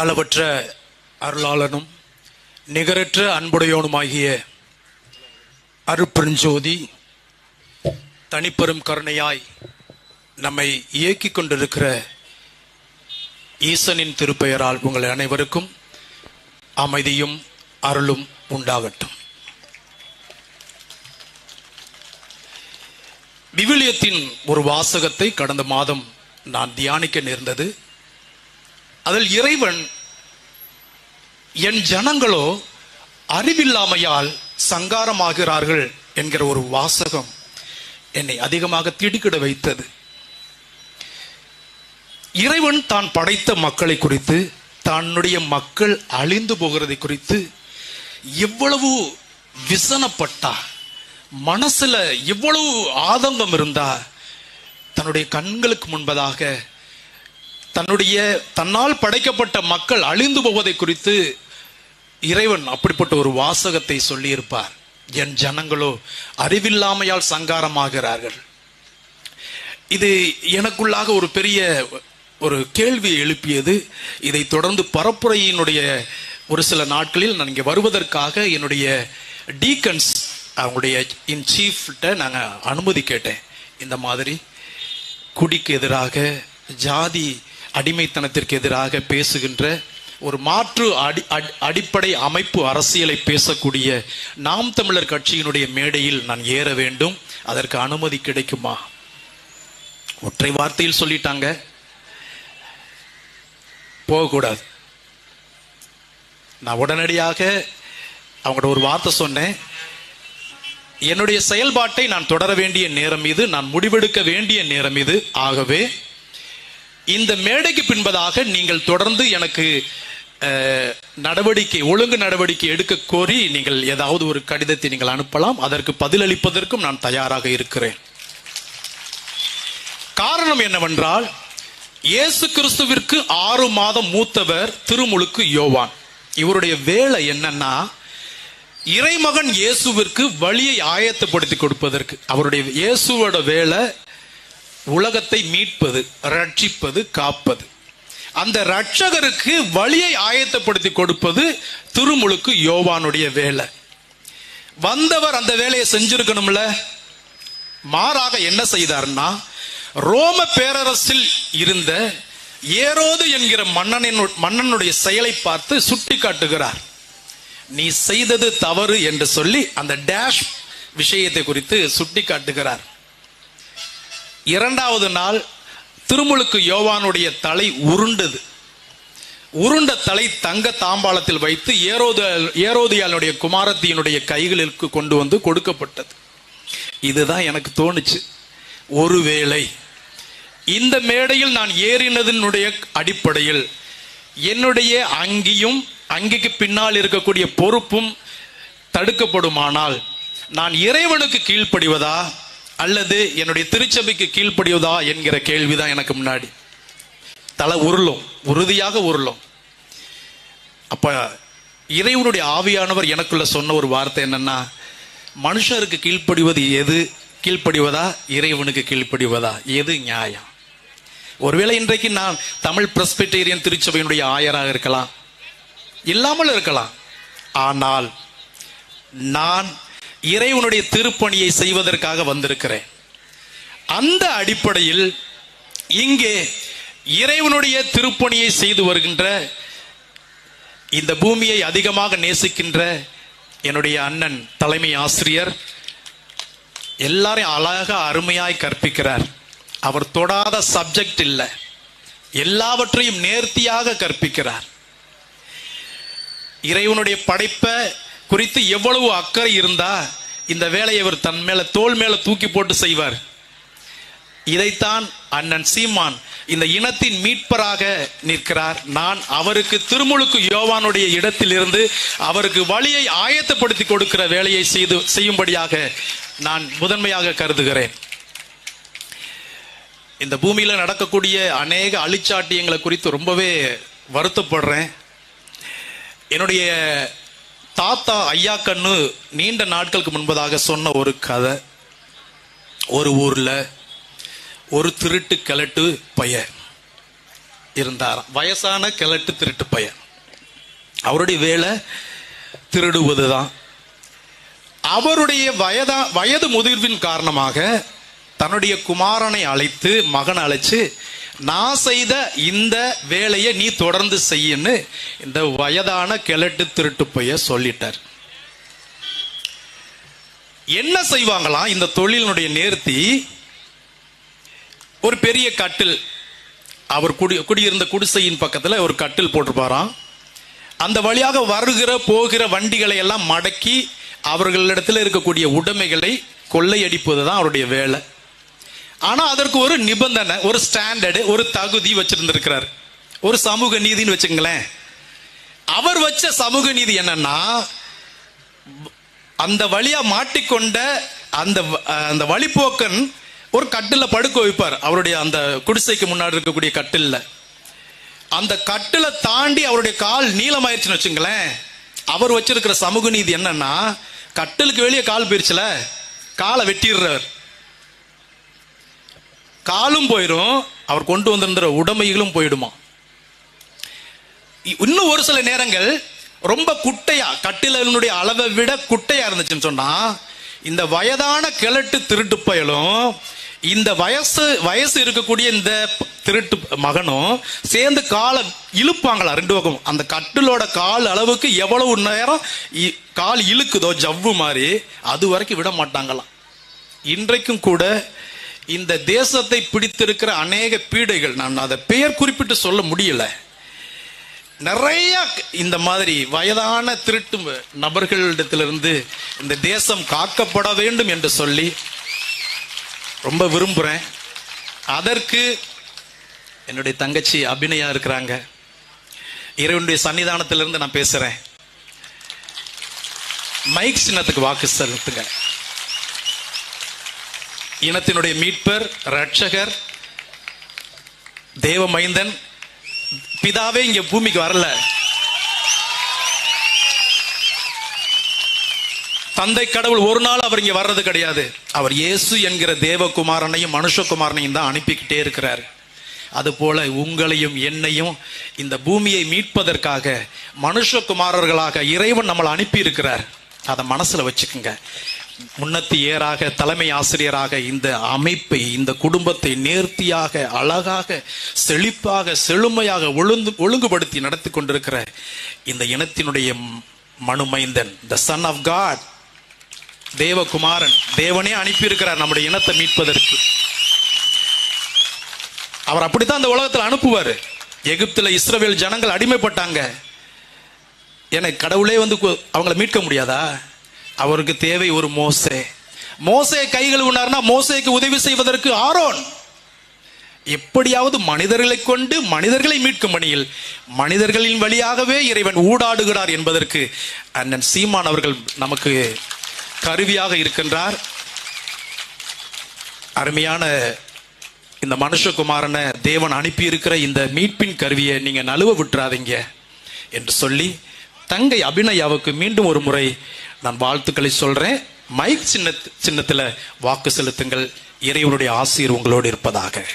அளவற்ற அருளாளனும் நிகரற்ற அன்புடையோனுமாகிய அருப்பெருஞ்சோதி தனிப்பெரும் கருணையாய் நம்மை இயக்கிக் கொண்டிருக்கிற ஈசனின் திருப்பெயரால் உங்கள் அனைவருக்கும் அமைதியும் அருளும் உண்டாகட்டும். விவிலியத்தின் ஒரு வாசகத்தை கடந்த மாதம் நான் தியானிக்க நேர்ந்தது. அதில் இறைவன் என் ஜனங்களோ அறிவில்லாமையால் சங்காரமாகிறார்கள் என்கிற ஒரு வாசகம் என்னை அதிகமாக திடுக்கிட வைத்தது. இறைவன் தான் படைத்த மக்களை குறித்து தன்னுடைய மக்கள் அழிந்து போகிறதை குறித்து எவ்வளவு விசனப்பட்டா மனசுல எவ்வளவு ஆதங்கம் இருந்தா தன்னுடைய கண்களுக்கு முன்பதாக தன்னுடைய தன்னால் படைக்கப்பட்ட மக்கள் அழிந்து போவதை குறித்து இறைவன் அப்படிப்பட்ட ஒரு வாசகத்தை சொல்லியிருப்பார். என் ஜனங்களோ அறிவில்லாமையால் சங்காரமாகிறார்கள். இது எனக்குள்ளாக ஒரு பெரிய ஒரு கேள்வி எழுப்பியது. இதை தொடர்ந்து பரப்புரையினுடைய ஒரு சில நாட்களில் நான் இங்கே வருவதற்காக என்னுடைய டீக்கன்ஸ் அவங்களுடைய இன் சீஃப்கிட்ட நாங்கள் அனுமதி கேட்டேன். இந்த மாதிரி குடிக்கு எதிராக ஜாதி அடிமைத்தனத்திற்கு எதிராக பேசுகின்ற ஒரு மாற்று அடி அடி- அடிப்படை அமைப்பு அரசியலை பேசக்கூடிய நாம் தமிழர் கட்சியினுடைய மேடையில் நான் ஏற வேண்டும். அதற்கு அனுமதி கிடைக்குமா? ஒற்றை வார்த்தையில் சொல்லிட்டாங்க. போகக்கூடாது. நான் உடனடியாக அவங்கள்ட்ட ஒரு வார்த்தை சொன்னேன். என்னுடைய செயல்பாட்டை நான் தொடர வேண்டிய நேரம் இது நான் முடிவெடுக்க வேண்டிய நேரம் இது. ஆகவே இந்த மேடைக்கு பின்பதாக நீங்கள் தொடர்ந்து எனக்கு நடவடிக்கை ஒழுங்கு நடவடிக்கை எடுக்க கோரி நீங்கள் ஏதாவது ஒரு கடிதத்தை நீங்கள் அனுப்பலாம். அதற்கு பதிலளிப்பதற்கும் நான் தயாராக இருக்கிறேன். காரணம் என்னவென்றால் இயேசு கிறிஸ்துவிற்கு ஆறு மாதம் மூத்தவர் திருமுழுக்கு யோவான். இவருடைய வேலை என்னன்னா இறைமகன் இயேசுவிற்கு வழியை ஆயத்தப்படுத்தி கொடுப்பதற்கு. அவருடைய இயேசுவோட வேலை உலகத்தை மீட்பது ரட்சிப்பது காப்பது. அந்த ரட்சகருக்கு வழியை ஆயத்தப்படுத்தி கொடுப்பது திருமுழுக்கு யோவானுடைய வேலை. வந்தவர் அந்த வேலையை செஞ்சிருக்கணும்ல? மாறாக என்ன செய்தார்னா ரோம பேரரசில் இருந்த ஏரோது என்கிற மன்னனின் மன்னனுடைய செயலை பார்த்து சுட்டி காட்டுகிறார் நீ செய்தது தவறு என்று சொல்லி அந்த டேஷ் விஷயத்தை குறித்து சுட்டி காட்டுகிறார் இரண்டாவது நாள் திருமுழுக்கு யோவானுடைய தலை உருண்டது. உருண்ட தலை தங்க தாம்பாளத்தில் வைத்து ஏரோது ஏரோதியாளுடைய குமாரத்தியினுடைய கைகளிற்கு கொண்டு வந்து கொடுக்கப்பட்டது. இதுதான் எனக்கு தோணுச்சு. ஒருவேளை இந்த மேடையில் நான் ஏறினதனுடைய அடிப்படையில் என்னுடைய அங்கியும் அங்கிக்கு பின்னால் இருக்கக்கூடிய பொறுப்பும் தடுக்கப்படுமானால் நான் இறைவனுக்கு கீழ்ப்படிவதா? அல்லது என்னுடைய திருச்சபைக்கு கீழ்ப்படிவதா என்கிற கேள்விதான் எனக்கு முன்னாடி. தலை உருளும் உறுதியாக உருளும். அப்ப இறைவனுடைய ஆவியானவர் எனக்குள்ள சொன்ன ஒரு வார்த்தை என்னன்னா மனுஷருக்கு கீழ்ப்படிவது எது? கீழ்ப்படிவதா? இறைவனுக்கு கீழ்ப்படிவதா? எது நியாயம்? ஒருவேளை இன்றைக்கு நான் தமிழ் பிரஸ்பிட்டேரியன் திருச்சபையினுடைய ஆயராக இருக்கலாம். இல்லாமல் இருக்கலாம். ஆனால் நான் இறைவனுடைய திருப்பணியை செய்வதற்காக வந்திருக்கிறேன். அந்த அடிப்படையில் இங்கே இறைவனுடைய திருப்பணியை செய்து வருகின்ற இந்த பூமியை அதிகமாக நேசிக்கின்ற என்னுடைய அண்ணன் தலைமை ஆசிரியர் எல்லாரையும் அழக அருமையாய் கற்பிக்கிறார். அவர் தொடாத சப்ஜெக்ட் இல்லை. எல்லாவற்றையும் நேர்த்தியாக கற்பிக்கிறார். இறைவனுடைய படைப்பை குறித்து எவ்வளவு அக்கறை இருந்தா இந்த வேலையை அவர் தன் மேல தோல் மேல தூக்கி போட்டு செய்வார். இதைத்தான் அண்ணன் சீமான் இந்த இனத்தின் மீட்பராக நிற்கிறார். நான் அவருக்கு திருமுழுக்கு யோவானுடைய இடத்திலிருந்து அவருக்கு வழியை ஆயத்தப்படுத்தி கொடுக்கிற வேலையை செய்து செய்யும்படியாக நான் முதன்மையாக கருதுகிறேன். இந்த பூமியில் நடக்கக்கூடிய அநேக அழிச்சாட்டியங்களை குறித்து ரொம்பவே வருத்தப்படுறேன். என்னுடைய தாத்தா ஐயா கண்ணு நீண்ட நாட்களுக்கு முன்பதாக சொன்ன ஒரு கதை. ஒரு ஊர்ல ஒரு திருட்டு கிழட்டு பையன் இருந்தாராம். வயசான கிழட்டு திருட்டு பையன். அவருடைய வேலை திருடுவதுதான். அவருடைய வயதா வயது முதிர்வின் காரணமாக தன்னுடைய குமாரனை அழைத்து மகன் அழைச்சு நான் செய்த இந்த வேலையை நீ தொடர்ந்து செய்யன்னு இந்த வயதான கிழட்டு திருட்டு பைய சொல்லிட்டார். என்ன செய்வாங்களாம் இந்த தொழிலினுடைய நேர்த்தி ஒரு பெரிய கட்டில் அவர் குடி குடியிருந்த குடிசையின் பக்கத்தில் ஒரு கட்டில் போட்டிருப்பாராம். அந்த வழியாக வருகிற போகிற வண்டிகளை எல்லாம் மடக்கி அவர்களிடத்தில் இருக்கக்கூடிய உடைமைகளை கொள்ளையடிப்பது தான் அவருடைய வேலை. ஆனால் அதற்கு ஒரு நிபந்தனை ஒரு ஸ்டாண்டர்டு ஒரு தகுதி வச்சிருந்திருக்கிறார். ஒரு சமூக நீதின்னு வச்சுங்களேன் அவர் வச்ச சமூக நீதி என்னன்னா அந்த வழியா மாட்டிக்கொண்ட அந்த வ- அந்த வழிப்போக்கன் ஒரு கட்டில படுக்க வைப்பார். அவருடைய அந்த குடிசைக்கு முன்னாடி இருக்கக்கூடிய கட்டில்ல. அந்த கட்டில தாண்டி அவருடைய கால் நீளமாயிருச்சுன்னு வச்சுங்களேன் அவர் வச்சிருக்கிற சமூக நீதி என்னன்னா கட்டிலுக்கு வெளியே கால் போயிருச்சுல காலை வெட்டிடுறார். காலும் போயிடும் அவர் கொண்டு வந்திருந்த உடைமைகளும் போயிடுமா? இ- இன்னும் ஒரு சில நேரங்கள் ரொம்ப குட்டையா கட்டிலனுடைய அளவை விட குட்டையா இருந்துச்சுன்னு சொன்னா இந்த வயதான கிழட்டு திருட்டு பயலும் இந்த வயசு வயசு இருக்கக்கூடிய இந்த திருட்டு மகனும் சேர்ந்து காலை இழுப்பாங்களா ரெண்டு பக்கம்? அந்த கட்டிலோட கால் அளவுக்கு எவ்வளவு நேரம் இ- கால் இழுக்குதோ ஜவ்வு மாதிரி அது வரைக்கும் விட மாட்டாங்களாம். இன்றைக்கும் கூட இந்த தேசத்தை பிடித்திருக்கிற அநேக பீடைகள் நான் அதை பெயர் குறிப்பிட்டு சொல்ல முடியல. நிறைய இந்த மாதிரி வயதான திருட்டு நபர்களிடத்திலிருந்து இந்த தேசம் காக்கப்பட வேண்டும் என்று சொல்லி ரொம்ப விரும்புகிறேன் அதற்கு என்னுடைய தங்கச்சி அபிநயா இருக்கிறாங்க. இறைவனுடைய சன்னிதானத்திலிருந்து நான் பேசுகிறேன் மைக் சின்னத்துக்கு வாக்கு செலுத்துங்க. இனத்தினுடைய மீட்பர் ரட்சகர் தேவ மைந்தன் பிதாவே இங்க பூமிக்கு வரல. தந்தை கடவுள் ஒரு நாள் அவர் இங்க வர்றது கிடையாது. அவர் இயேசு என்கிற தேவகுமாரனையும் மனுஷகுமாரனையும் தான் அனுப்பிக்கிட்டே இருக்கிறார். அதுபோல உங்களையும் என்னையும் இந்த பூமியை மீட்பதற்காக மனுஷகுமாரர்களாக இறைவன் நம்மளை அனுப்பி இருக்கிறார் அதை மனசுல வச்சுக்கோங்க. முன்னத்தி ஏறாக தலைமை ஆசிரியராக இந்த அமைப்பை இந்த குடும்பத்தை நேர்த்தியாக அழகாக செழிப்பாக செழுமையாக ஒழுங்கு ஒழுங்குபடுத்தி நடத்தி கொண்டிருக்கிற இந்த இனத்தினுடைய மனுமைந்தன் த சன் ஆஃப் காட் தேவகுமாரன் தேவனே அனுப்பியிருக்கிறார் நம்முடைய இனத்தை மீட்பதற்கு. அவர் அப்படித்தான் அந்த உலகத்தில் அனுப்புவார். எகிப்துல இஸ்ரவேல் ஜனங்கள் அடிமைப்பட்டாங்க. எனக்கு கடவுளே வந்து கு- அவங்கள மீட்க முடியாதா? அவருக்கு தேவை ஒரு மோசே. மோசே கைகள் உணர்னா மோசேக்கு உதவி செய்வதற்கு ஆரோன். எப்படியாவது மனிதர்களை கொண்டு மனிதர்களை மீட்கும் பணியில் மனிதர்களின் வழியாகவே இறைவன் ஊடாடுகிறார் என்பதற்கு அண்ணன் சீமான் அவர்கள் நமக்கு கருவியாக இருக்கின்றார். அருமையான இந்த மனுஷகுமாரனை தேவன் அனுப்பி இருக்கிற இந்த மீட்பின் கருவியை நீங்க நழுவ விட்டுறாதீங்க என்று சொல்லி தங்கை அபிநயாவுக்கு மீண்டும் ஒரு முறை நான் வாழ்த்துக்களை சொல்றேன். மைக் சின்ன சின்னத்தில் வாக்கு செலுத்துங்கள். இறைவனுடைய ஆசீர் உங்களோடு இருப்பதாக.